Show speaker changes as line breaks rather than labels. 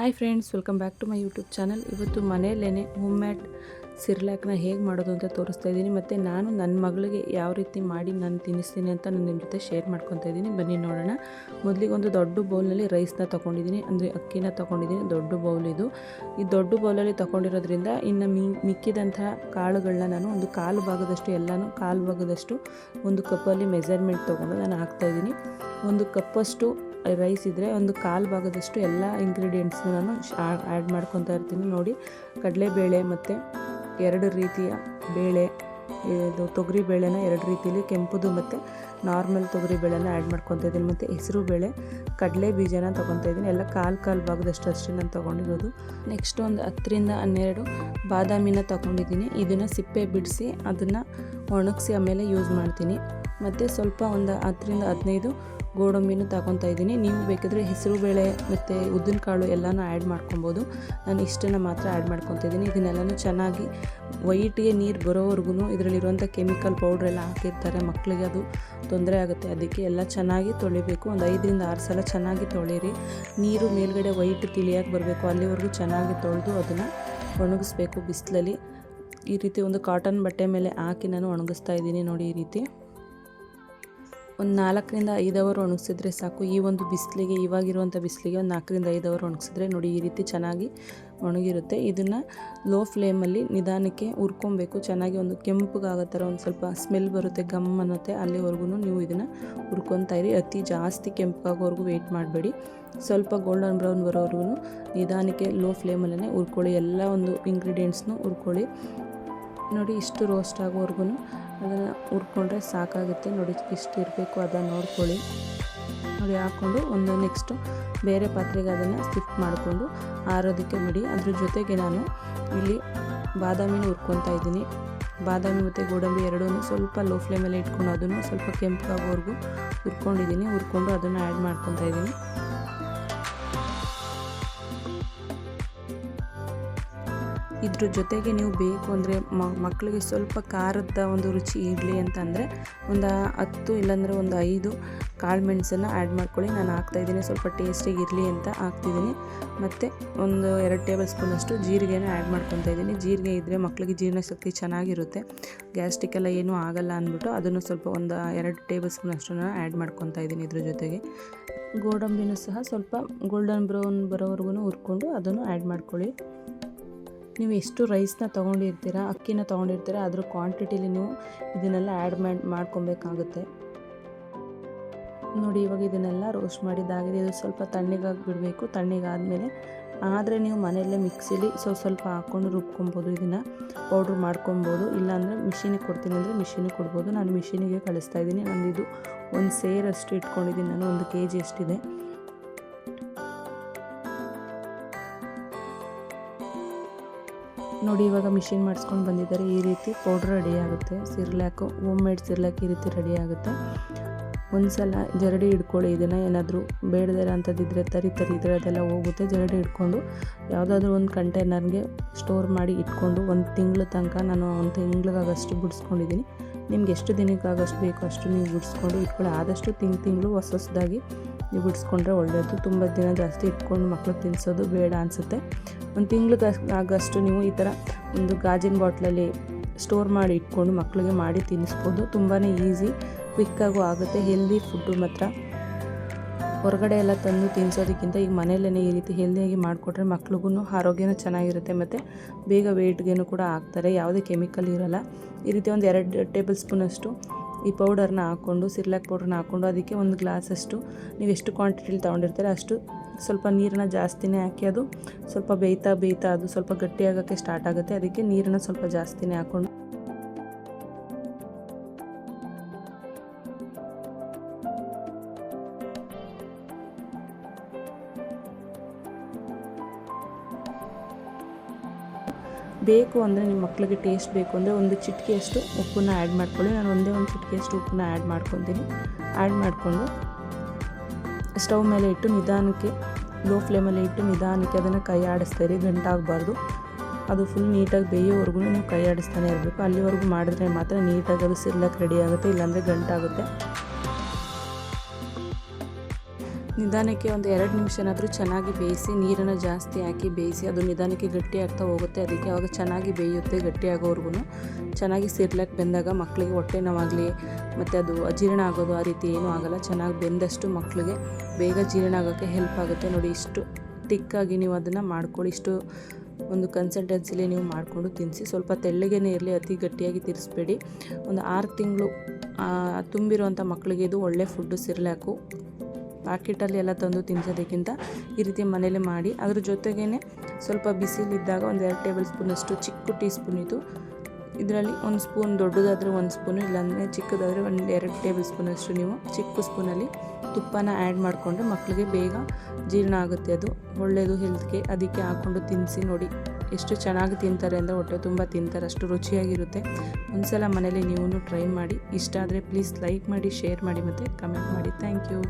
Hi friends welcome back to my YouTube channel ಇವತ್ತು ಮನೆಯಲ್ಲೇ home mad ಸಿರ್ಲಾಕ್ನ ಹೇಗೆ ಮಾಡೋದು ಅಂತ ತೋರಿಸ್ತಾ ಇದ್ದೀನಿ. ಮತ್ತು ನಾನು ನನ್ನ ಮಗಳಿಗೆ ಯಾವ ರೀತಿ ಮಾಡಿ ನಾನು ತಿನ್ನಿಸ್ತೀನಿ ಅಂತ ನಾನು ನಿಮ್ಮ ಜೊತೆ ಶೇರ್ ಮಾಡ್ಕೊತಾ ಇದ್ದೀನಿ. ಬನ್ನಿ ನೋಡೋಣ. ಮೊದಲಿಗೆ ಒಂದು ದೊಡ್ಡ ಬೌಲ್ನಲ್ಲಿ ರೈಸ್ನ ತೊಗೊಂಡಿದ್ದೀನಿ. ಅಂದರೆ ಅಕ್ಕಿನ ತೊಗೊಂಡಿದ್ದೀನಿ. ದೊಡ್ಡ ಬೌಲ್ ಇದು. ಈ ದೊಡ್ಡ ಬೌಲಲ್ಲಿ ತೊಗೊಂಡಿರೋದ್ರಿಂದ ಇನ್ನು ಮಿ ಮಿಕ್ಕಿದಂತಹ ಕಾಳುಗಳನ್ನ ನಾನು ಒಂದು ಕಾಲು ಭಾಗದಷ್ಟು ಎಲ್ಲನೂ ಕಾಲು ಭಾಗದಷ್ಟು ಒಂದು ಕಪ್ಪಲ್ಲಿ ಮೆಜರ್ಮೆಂಟ್ ತೊಗೊಂಡು ನಾನು ಹಾಕ್ತಾಯಿದ್ದೀನಿ ಒಂದು ಕಪ್ಪಷ್ಟು ರೈಸ್ ಇದ್ದರೆ ಒಂದು ಕಾಲು ಭಾಗದಷ್ಟು ಎಲ್ಲ ಇಂಗ್ರೀಡಿಯೆಂಟ್ಸ್ನ ನಾನು ಆ್ಯಡ್ ಮಾಡ್ಕೊತಾ ಇರ್ತೀನಿ. ನೋಡಿ, ಕಡಲೆಬೇಳೆ ಮತ್ತು ಎರಡು ರೀತಿಯ ಬೇಳೆ, ಇದು ತೊಗರಿ ಬೇಳೆನ ಎರಡು ರೀತಿಯಲ್ಲಿ ಕೆಂಪುದು ಮತ್ತು ನಾರ್ಮಲ್ ತೊಗರಿ ಬೇಳೆನ ಆ್ಯಡ್ ಮಾಡ್ಕೊತಾ ಇದ್ದೀನಿ. ಮತ್ತು ಹೆಸರು ಬೇಳೆ, ಕಡಲೆ ಬೀಜನ ತೊಗೊತಾ ಇದ್ದೀನಿ. ಎಲ್ಲ ಕಾಲು ಕಾಲು ಭಾಗದಷ್ಟು ಅಷ್ಟೇ ನಾನು ತೊಗೊಂಡಿರೋದು. ನೆಕ್ಸ್ಟ್ ಒಂದು ಹತ್ತರಿಂದ ಹನ್ನೆರಡು ಬಾದಾಮಿನ ತೊಗೊಂಡಿದ್ದೀನಿ. ಇದನ್ನು ಸಿಪ್ಪೆ ಬಿಡಿಸಿ ಅದನ್ನು ಒಣಗಿಸಿ ಆಮೇಲೆ ಯೂಸ್ ಮಾಡ್ತೀನಿ. ಮತ್ತು ಸ್ವಲ್ಪ ಒಂದು ಹತ್ತರಿಂದ ಹದಿನೈದು ಗೋಡಂಬಿನೂ ತಗೊತಾ ಇದ್ದೀನಿ. ನೀವು ಬೇಕಿದ್ರೆ ಹೆಸರು, ಬೇಳೆ ಮತ್ತು ಉದ್ದಿನ ಕಾಳು ಎಲ್ಲನೂ ಆ್ಯಡ್ ಮಾಡ್ಕೊಬೋದು. ನಾನು ಇಷ್ಟನ್ನು ಮಾತ್ರ ಆ್ಯಡ್ ಮಾಡ್ಕೊತಿದ್ದೀನಿ ಇದನ್ನೆಲ್ಲನೂ ಚೆನ್ನಾಗಿ ವೈಟಿಗೆ ನೀರು ಬರೋವರೆಗೂ ಇದರಲ್ಲಿರುವಂಥ ಕೆಮಿಕಲ್ ಪೌಡ್ರ್ ಎಲ್ಲ ಹಾಕಿರ್ತಾರೆ. ಮಕ್ಕಳಿಗೆ ಅದು ತೊಂದರೆ ಆಗುತ್ತೆ. ಅದಕ್ಕೆ ಎಲ್ಲ ಚೆನ್ನಾಗಿ ತೊಳಿಬೇಕು. ಒಂದು ಐದರಿಂದ ಆರು ಸಲ ಚೆನ್ನಾಗಿ ತೊಳೀರಿ. ನೀರು ಮೇಲ್ಗಡೆ ವೈಟ್ ತಿಳಿಯಾಗಿ ಬರಬೇಕು. ಅಲ್ಲಿವರೆಗೂ ಚೆನ್ನಾಗಿ ತೊಳೆದು ಅದನ್ನು ಒಣಗಿಸ್ಬೇಕು ಬಿಸಿಲಲ್ಲಿ. ಈ ರೀತಿ ಒಂದು ಕಾಟನ್ ಬಟ್ಟೆ ಮೇಲೆ ಹಾಕಿ ನಾನು ಒಣಗಿಸ್ತಾ ಇದ್ದೀನಿ ನೋಡಿ ಈ ರೀತಿ. ಒಂದು ನಾಲ್ಕರಿಂದ ಐದು ಅವರ್ ಒಣಗಿಸಿದ್ರೆ ಸಾಕು. ಈ ಒಂದು ಬಿಸಿಲಿಗೆ ಇವಾಗಿರುವಂಥ ಬಿಸಿಲಿಗೆ ಒಂದು ನಾಲ್ಕರಿಂದ ಐದು ಅವರ್ ಒಣಗಿಸಿದ್ರೆ ನೋಡಿ ಈ ರೀತಿ ಚೆನ್ನಾಗಿ ಒಣಗಿರುತ್ತೆ. ಇದನ್ನು ಲೋ ಫ್ಲೇಮಲ್ಲಿ ನಿಧಾನಕ್ಕೆ ಹುರ್ಕೊಬೇಕು. ಚೆನ್ನಾಗಿ ಒಂದು ಕೆಂಪಗಾಗೋ ಥರ ಒಂದು ಸ್ವಲ್ಪ ಸ್ಮೆಲ್ ಬರುತ್ತೆ ಗಮ್ ಅನ್ನತ್ತೆ. ಅಲ್ಲಿವರೆಗೂ ನೀವು ಇದನ್ನು ಹುರ್ಕೊತಾ ಇರಿ. ಅತಿ ಜಾಸ್ತಿ ಕೆಂಪಗಾಗೋವರೆಗೂ ವೆಯ್ಟ್ ಮಾಡಬೇಡಿ. ಸ್ವಲ್ಪ ಗೋಲ್ಡನ್ ಬ್ರೌನ್ ಬರೋವರೆಗೂ ನಿಧಾನಕ್ಕೆ ಲೋ ಫ್ಲೇಮಲ್ಲೇ ಹುರ್ಕೊಳ್ಳಿ. ಎಲ್ಲ ಒಂದು ಇಂಗ್ರೀಡಿಯೆಂಟ್ಸ್ನು ಹುರ್ಕೊಳ್ಳಿ. ನೋಡಿ ಇಷ್ಟು ರೋಸ್ಟ್ ಆಗೋವರೆಗೂ ಅದನ್ನು ಹುರ್ಕೊಂಡ್ರೆ ಸಾಕಾಗುತ್ತೆ. ನೋಡಿ ಇಷ್ಟು ಇರಬೇಕು ಅದನ್ನು ನೋಡ್ಕೊಳ್ಳಿ. ನೋಡಿ ಹಾಕ್ಕೊಂಡು ಒಂದು ನೆಕ್ಸ್ಟು ಬೇರೆ ಪಾತ್ರೆಗೆ ಅದನ್ನು ಸ್ಟಿಫ್ಟ್ ಮಾಡಿಕೊಂಡು ಆರೋದಕ್ಕೆ ಬಿಡಿ ಅದ್ರ ಜೊತೆಗೆ ನಾನು ಇಲ್ಲಿ ಬಾದಾಮಿನ ಹುರ್ಕೊತಾ ಇದ್ದೀನಿ. ಬಾದಾಮಿ ಮತ್ತು ಗೋಡಂಬಿ ಎರಡೂ ಸ್ವಲ್ಪ ಲೋ ಫ್ಲೇಮಲ್ಲಿ ಇಟ್ಕೊಂಡು ಅದನ್ನು ಸ್ವಲ್ಪ ಕೆಂಪಾಗೋವರೆಗೂ ಹುರ್ಕೊಂಡಿದ್ದೀನಿ. ಹುರ್ಕೊಂಡು ಅದನ್ನು ಆ್ಯಡ್ ಮಾಡ್ಕೊತಾ ಇದ್ದೀನಿ. ಇದ್ರ ಜೊತೆಗೆ ನೀವು ಬೇಕು ಅಂದರೆ ಮಕ್ಕಳಿಗೆ ಸ್ವಲ್ಪ ಖಾರದ ಒಂದು ರುಚಿ ಇರಲಿ ಅಂತಂದರೆ ಒಂದು ಹತ್ತು ಇಲ್ಲಾಂದರೆ ಒಂದು ಐದು ಕಾಳು ಮೆಣಸನ್ನು ಆ್ಯಡ್ ಮಾಡ್ಕೊಳ್ಳಿ. ನಾನು ಹಾಕ್ತಾಯಿದ್ದೀನಿ ಸ್ವಲ್ಪ ಟೇಸ್ಟಿಗೆ ಇರಲಿ ಅಂತ ಹಾಕ್ತಿದ್ದೀನಿ. ಮತ್ತು ಒಂದು ಎರಡು ಟೇಬಲ್ ಸ್ಪೂನಷ್ಟು ಜೀರಿಗೆನ ಆ್ಯಡ್ ಮಾಡ್ಕೊತಾ ಇದ್ದೀನಿ. ಜೀರಿಗೆ ಇದ್ದರೆ ಮಕ್ಕಳಿಗೆ ಜೀರ್ಣಶಕ್ತಿ ಚೆನ್ನಾಗಿರುತ್ತೆ. ಗ್ಯಾಸ್ಟ್ರಿಕ್ ಎಲ್ಲ ಏನೂ ಆಗಲ್ಲ ಅಂದ್ಬಿಟ್ಟು ಅದನ್ನು ಸ್ವಲ್ಪ ಒಂದು ಎರಡು ಟೇಬಲ್ ಸ್ಪೂನ್ ನಾನು ಆ್ಯಡ್ ಮಾಡ್ಕೊತಾ ಇದ್ದೀನಿ ಇದ್ರ ಜೊತೆಗೆ. ಗೋಡಂಬಿನೂ ಸಹ ಸ್ವಲ್ಪ ಗೋಲ್ಡನ್ ಬ್ರೌನ್ ಬರೋವರೆಗೂ ಹುರ್ಕೊಂಡು ಅದನ್ನು ಆ್ಯಡ್ ಮಾಡ್ಕೊಳ್ಳಿ. ನೀವು ಎಷ್ಟು ರೈಸ್ನ ತೊಗೊಂಡಿರ್ತೀರ, ಅಕ್ಕಿನ ತೊಗೊಂಡಿರ್ತೀರ, ಅದ್ರ ಕ್ವಾಂಟಿಟಿಲಿ ನೀವು ಇದನ್ನೆಲ್ಲ ಆ್ಯಡ್ ಮಾಡಿ ಮಾಡ್ಕೊಬೇಕಾಗುತ್ತೆ ನೋಡಿ ಇವಾಗ ಇದನ್ನೆಲ್ಲ ರೋಸ್ಟ್ ಮಾಡಿದ್ದಾಗಿದೆ. ಇದು ಸ್ವಲ್ಪ ತಣ್ಣಗಾಗಿ ಬಿಡಬೇಕು. ತಣ್ಣಗಾದಮೇಲೆ ಆದರೆ ನೀವು ಮನೆಯಲ್ಲೇ ಮಿಕ್ಸಿಲಿ ಸ್ವಲ್ಪ ಸ್ವಲ್ಪ ಹಾಕ್ಕೊಂಡು ರುಬ್ಕೊಬೋದು ಇದನ್ನು. ಪೌಡ್ರ್ ಮಾಡ್ಕೊಬೋದು ಇಲ್ಲಾಂದರೆ ಮಿಷಿನಿಗೆ ಕೊಡ್ತೀನಿ ಅಂದರೆ ಮಿಷಿನಿಗೆ ಕೊಡ್ಬೋದು. ನಾನು ಮಿಷಿನಿಗೆ ಕಳಿಸ್ತಾ ಇದ್ದೀನಿ. ನಂದು ಇದು ಒಂದು ಸೇರಷ್ಟು ಇಟ್ಕೊಂಡಿದ್ದೀನಿ ನಾನು. ಒಂದು ಕೆ ಜಿ ಅಷ್ಟಿದೆ. ನೋಡಿ, ಇವಾಗ ಮಿಷಿನ್ ಮಾಡಿಸ್ಕೊಂಡು ಬಂದಿದ್ದಾರೆ. ಈ ರೀತಿ ಪೌಡ್ರ್ ರೆಡಿ ಆಗುತ್ತೆ. ಸಿರ್ಲ್ಯಾಕು ಹೋಮ್ ಮೇಡ್ ಸಿರ್ಲ್ಯಾಕ್ ಈ ರೀತಿ ರೆಡಿ ಆಗುತ್ತೆ. ಒಂದು ಸಲ ಜರಡಿ ಹಿಡ್ಕೊಳ್ಳಿ, ಇದನ್ನು ಏನಾದರೂ ಬೇಡದಿರ ಅಂಥದ್ದಿದ್ರೆ ತರಿ ತರಿ, ಇದ್ರೆ ಅದೆಲ್ಲ ಹೋಗುತ್ತೆ. ಜರಡಿ ಹಿಡ್ಕೊಂಡು ಯಾವುದಾದ್ರೂ ಒಂದು ಕಂಟೈನರ್ಗೆ ಸ್ಟೋರ್ ಮಾಡಿ ಇಟ್ಕೊಂಡು ಒಂದು ತಿಂಗಳ ತನಕ ನಾನು ಒಂದು ತಿಂಗ್ಳಿಗಾಗಷ್ಟು ಬಿಡಿಸ್ಕೊಂಡಿದ್ದೀನಿ ನಿಮ್ಗೆ ಎಷ್ಟು ದಿನಕ್ಕಾಗಷ್ಟು ಬೇಕೋ ಅಷ್ಟು ನೀವು ಬಿಡಿಸ್ಕೊಂಡು ಇಟ್ಕೊಳ್ಳಿ. ಆದಷ್ಟು ತಿಂಗ್, ತಿಂಗಳು ಹೊಸ ಹೊಸದಾಗಿ ನೀವು ಬಿಡಿಸ್ಕೊಂಡ್ರೆ ಒಳ್ಳೆಯದು ತುಂಬ ದಿನ ಜಾಸ್ತಿ ಇಟ್ಕೊಂಡು ಮಕ್ಕಳು ತಿನ್ನಿಸೋದು ಬೇಡ ಅನಿಸುತ್ತೆ. ಒಂದು ತಿಂಗ್ಳಿಗೆ ಆಗಷ್ಟು ನೀವು ಈ ಥರ ಒಂದು ಗಾಜಿನ ಬಾಟ್ಲಲ್ಲಿ ಸ್ಟೋರ್ ಮಾಡಿ ಇಟ್ಕೊಂಡು ಮಕ್ಕಳಿಗೆ ಮಾಡಿ ತಿನ್ನಿಸ್ಬೋದು ತುಂಬಾ ಈಸಿ. ಕ್ವಿಕ್ಕಾಗೂ ಆಗುತ್ತೆ. ಹೆಲ್ದಿ ಫುಡ್ಡು ಮಾತ್ರ. ಹೊರಗಡೆ ಎಲ್ಲ ತಂದು ತಿನ್ನಿಸೋದಕ್ಕಿಂತ ಈಗ ಮನೆಯಲ್ಲೇ ಈ ರೀತಿ ಹೆಲ್ದಿಯಾಗಿ ಮಾಡಿಕೊಟ್ರೆ ಮಕ್ಳಿಗೂ ಆರೋಗ್ಯನೂ ಚೆನ್ನಾಗಿರುತ್ತೆ. ಮತ್ತು ಬೇಗ ವೆಯ್ಟ್ಗೇನು ಕೂಡ ಹಾಕ್ತಾರೆ ಯಾವುದೇ ಕೆಮಿಕಲ್ ಇರೋಲ್ಲ. ಈ ರೀತಿ ಒಂದು ಎರಡು ಟೇಬಲ್ ಸ್ಪೂನಷ್ಟು ಈ ಪೌಡರ್ನ ಹಾಕ್ಕೊಂಡು ಸಿರ್ಲಾಕ್ ಪೌಡ್ರನ್ನ ಹಾಕ್ಕೊಂಡು ಅದಕ್ಕೆ ಒಂದು ಗ್ಲಾಸಷ್ಟು ನೀವು ಎಷ್ಟು ಕ್ವಾಂಟಿಟಿಲಿ ತೊಗೊಂಡಿರ್ತೀರ ಅಷ್ಟು ಸ್ವಲ್ಪ ನೀರನ್ನ ಜಾಸ್ತಿನೇ ಹಾಕಿ ಅದು ಸ್ವಲ್ಪ ಬೇಯ್ತಾ ಬೇಯ್ತಾ ಅದು ಸ್ವಲ್ಪ ಗಟ್ಟಿಯಾಗೋಕ್ಕೆ ಸ್ಟಾರ್ಟ್ ಆಗುತ್ತೆ. ಅದಕ್ಕೆ ನೀರನ್ನ ಸ್ವಲ್ಪ ಜಾಸ್ತಿನೇ ಹಾಕ್ಕೊಂಡು ಬೇಕು ಅಂದರೆ ನಿಮ್ಮ ಮಕ್ಕಳಿಗೆ ಟೇಸ್ಟ್ ಬೇಕು ಅಂದರೆ ಒಂದು ಚಿಟಿಕೆಯಷ್ಟು ಉಪ್ಪನ್ನ ಆ್ಯಡ್ ಮಾಡ್ಕೊಳ್ಳಿ. ನಾನು ಒಂದೇ ಒಂದು ಚಿಟಿಕೆಯಷ್ಟು ಉಪ್ಪನ್ನ ಆ್ಯಡ್ ಮಾಡ್ಕೊತೀನಿ. ಆ್ಯಡ್ ಮಾಡಿಕೊಂಡು ಸ್ಟವ್ ಮೇಲೆ ಇಟ್ಟು ನಿಧಾನಕ್ಕೆ ಲೋ ಫ್ಲೇಮಲ್ಲಿ ಇಟ್ಟು ನಿಧಾನಕ್ಕೆ ಅದನ್ನು ಕೈ ಆಡಿಸ್ತಾ ಇರಿ. ಗಂಟಾಗಬಾರ್ದು ಅದು ಫುಲ್ ನೀಟಾಗಿ ಬೇಯೋವರೆಗೂ ನೀವು ಕೈ ಆಡಿಸ್ತಾನೆ ಇರಬೇಕು. ಅಲ್ಲಿವರೆಗೂ ಮಾಡಿದ್ರೆ ಮಾತ್ರ ನೀಟಾಗಿ ಅದು ಸಿರ್ಲಕ್ಕೆ ರೆಡಿ ಆಗುತ್ತೆ, ಇಲ್ಲಾಂದರೆ ಗಂಟಾಗುತ್ತೆ. ನಿಧಾನಕ್ಕೆ ಒಂದು ಎರಡು ನಿಮಿಷನಾದರೂ ಚೆನ್ನಾಗಿ ಬೇಯಿಸಿ ನೀರನ್ನು ಜಾಸ್ತಿ ಹಾಕಿ ಬೇಯಿಸಿ ಅದು ನಿಧಾನಕ್ಕೆ ಗಟ್ಟಿ ಆಗ್ತಾ ಹೋಗುತ್ತೆ. ಅದಕ್ಕೆ ಅವಾಗ ಚೆನ್ನಾಗಿ ಬೇಯುತ್ತೆ ಗಟ್ಟಿ ಆಗೋವರೆಗೂ ಚೆನ್ನಾಗಿ ಸಿರ್ಲಕ್ಕೆ ಬೆಂದಾಗ ಮಕ್ಕಳಿಗೆ ಹೊಟ್ಟೆ ನೋವಾಗಲಿ, ಮತ್ತು ಅದು ಅಜೀರ್ಣ ಆಗೋದು ಆ ರೀತಿ ಏನೂ ಆಗಲ್ಲ. ಚೆನ್ನಾಗಿ ಬೆಂದಷ್ಟು ಮಕ್ಕಳಿಗೆ ಬೇಗ ಜೀರ್ಣ ಆಗೋಕ್ಕೆ ಹೆಲ್ಪ್ ಆಗುತ್ತೆ. ನೋಡಿ, ಇಷ್ಟು ಟಿಕ್ಕಾಗಿ ನೀವು ಅದನ್ನು ಮಾಡ್ಕೊಳ್ಳಿ. ಇಷ್ಟು ಒಂದು ಕನ್ಸಲ್ಟೆನ್ಸಿಲಿ ನೀವು ಮಾಡಿಕೊಂಡು ತಿನ್ನಿಸಿ ಸ್ವಲ್ಪ ತೆಳ್ಳಗೇನೆ ಇರಲಿ, ಅತಿ ಗಟ್ಟಿಯಾಗಿ ತಿರ್ಸ್ಬೇಡಿ. ಒಂದು ಆರು ತಿಂಗಳು ತುಂಬಿರುವಂಥ ಮಕ್ಕಳಿಗೆ ಇದು ಒಳ್ಳೆ ಫುಡ್ಡು ಸಿರ್ಲಾಕು. ಪಾಕೆಟಲ್ಲಿ ಎಲ್ಲ ತಂದು ತಿನ್ನಿಸೋದಕ್ಕಿಂತ ಈ ರೀತಿ ಮನೇಲಿ ಮಾಡಿ ಅದ್ರ ಜೊತೆಗೇ ಸ್ವಲ್ಪ ಬಿಸಿಲಿದ್ದಾಗ ಒಂದು ಎರಡು ಟೇಬಲ್ ಸ್ಪೂನಷ್ಟು ಚಿಕ್ಕ ಟೀ ಸ್ಪೂನ್ ಇದು ಇದರಲ್ಲಿ ಒಂದು ಸ್ಪೂನ್ ದೊಡ್ಡದಾದರೆ ಒಂದು ಸ್ಪೂನು, ಇಲ್ಲಾಂದರೆ ಚಿಕ್ಕದಾದರೆ ಒಂದು ಎರಡು ಟೇಬಲ್ ಸ್ಪೂನಷ್ಟು ನೀವು ಚಿಕ್ಕ ಸ್ಪೂನಲ್ಲಿ ತುಪ್ಪನ ಆ್ಯಡ್ ಮಾಡಿಕೊಂಡ್ರೆ ಮಕ್ಕಳಿಗೆ ಬೇಗ ಜೀರ್ಣ ಆಗುತ್ತೆ ಅದು. ಒಳ್ಳೆಯದು ಹೆಲ್ತ್ಗೆ, ಅದಕ್ಕೆ ಹಾಕ್ಕೊಂಡು ತಿನ್ನಿಸಿ ನೋಡಿ. ಎಷ್ಟು ಚೆನ್ನಾಗಿ ತಿಂತಾರೆ ಅಂದರೆ ಹೊಟ್ಟೆ ತುಂಬ ತಿಂತಾರೆ, ಅಷ್ಟು ರುಚಿಯಾಗಿರುತ್ತೆ. ಒಂದ್ಸಲ ಮನೇಲಿ ನೀವು ಟ್ರೈ ಮಾಡಿ. ಇಷ್ಟ ಆದರೆ ಪ್ಲೀಸ್ ಲೈಕ್ ಮಾಡಿ, ಶೇರ್ ಮಾಡಿ ಮತ್ತು ಕಮೆಂಟ್ ಮಾಡಿ. Thank you.